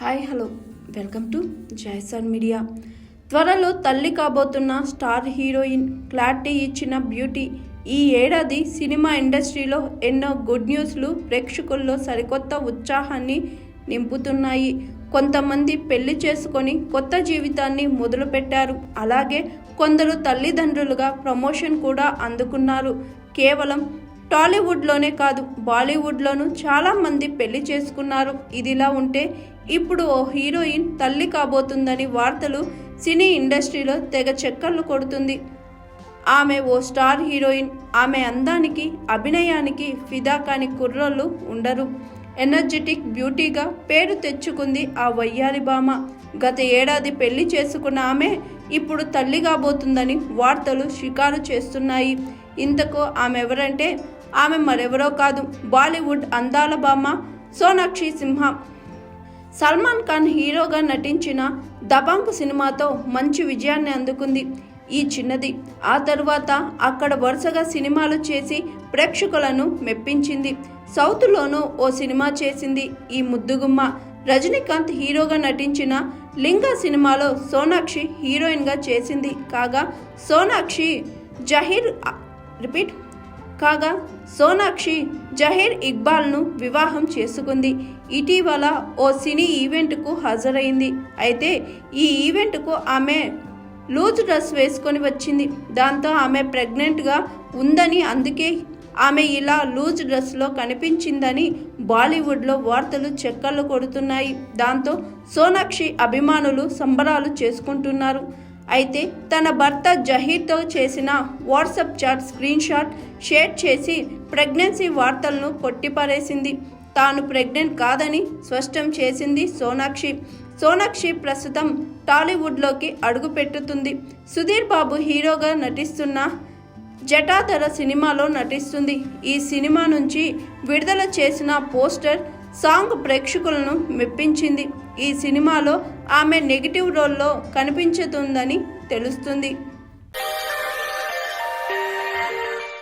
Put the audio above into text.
Hi hello. Welcome to Jason media. త్వరలో తల్లి కాబోతున్న స్టార్ హీరోయిన్ క్లారిటీ ఇచ్చిన బ్యూటీ. ఈ ఏడాది సినిమా ఇండస్ట్రీలో ఎన్నో గుడ్ న్యూస్లు ప్రేక్షకుల్లో సరికొత్త ఉత్సాహాన్ని నింపుతున్నాయి. కొంతమంది పెళ్ళి చేసుకొని కొత్త జీవితాన్ని మొదలుపెట్టారు. అలాగే కొందరు తల్లిదండ్రులుగా ప్రమోషన్ కూడా అందుకున్నారు. కేవలం టాలీవుడ్లోనే కాదు బాలీవుడ్లోనూ చాలామంది పెళ్ళి చేసుకున్నారు. ఇదిలా ఉంటే ఇప్పుడు ఓ హీరోయిన్ తల్లి కాబోతుందని వార్తలు సినీ ఇండస్ట్రీలో తెగ చెక్కర్లు కొడుతుంది. ఆమె ఓ స్టార్ హీరోయిన్ ఆమె అందానికి అభినయానికి ఫిదా కాని కుర్రోళ్ళు ఉండరు. ఎనర్జెటిక్ బ్యూటీగా పేరు తెచ్చుకుంది ఆ వయ్యారి భామ. గత ఏడాది పెళ్ళి చేసుకున్న ఆమె ఇప్పుడు తల్లి కాబోతుందని వార్తలు షికారు చేస్తున్నాయి. ఇంతకు ఆమె ఎవరంటే ఆమె మరెవరో కాదు. బాలీవుడ్ అందాల భామ సోనాక్షి సింహ. సల్మాన్ ఖాన్ హీరోగా నటించిన దబాంగ్ సినిమాతో మంచి విజయాన్ని అందుకుంది. ఈ చిన్నది. ఆ తరువాత అక్కడ వరుసగా సినిమాలు చేసి ప్రేక్షకులను మెప్పించింది. సౌత్లోనూ ఓ సినిమా చేసింది ఈ ముద్దుగుమ్మ. రజనీకాంత్ హీరోగా నటించిన లింగా సినిమాలో సోనాక్షి హీరోయిన్గా చేసింది. కాగా సోనాక్షి జహీర్ రిపీట్. కాగా సోనాక్షి జహీర్ ఇక్బాల్ను వివాహం చేసుకుంది. ఇటీవల ఓ సినీ ఈవెంట్కు హాజరైంది అయితే ఈ ఈవెంట్కు ఆమె లూజ్ డ్రెస్ వేసుకొని వచ్చింది. దాంతో ఆమె ప్రెగ్నెంట్గా ఉందని అందుకే ఆమె ఇలా లూజ్ డ్రెస్లో కనిపించిందని బాలీవుడ్లో వార్తలు చెక్కర్లు కొడుతున్నాయి. దాంతో సోనాక్షి అభిమానులు సంబరాలు చేసుకుంటున్నారు. అయితే తన భర్త జహీర్తో చేసిన WhatsApp chat screenshot share చేసి ప్రెగ్నెన్సీ వార్తలను కొట్టిపారేసింది తాను ప్రెగ్నెంట్ కాదని స్పష్టం చేసింది సోనాక్షి. సోనాక్షి ప్రస్తుతం టాలీవుడ్లోకి అడుగుపెట్టుతుంది. సుధీర్ బాబు హీరోగా నటిస్తున్న జటాధర సినిమాలో నటిస్తుంది. ఈ సినిమా నుంచి విడుదల చేసిన పోస్టర్ సాంగ్ ప్రేక్షకులను మెప్పించింది. ఈ సినిమాలో ఆమె నెగిటివ్ రోల్లో కనిపించుతుందని తెలుస్తుంది.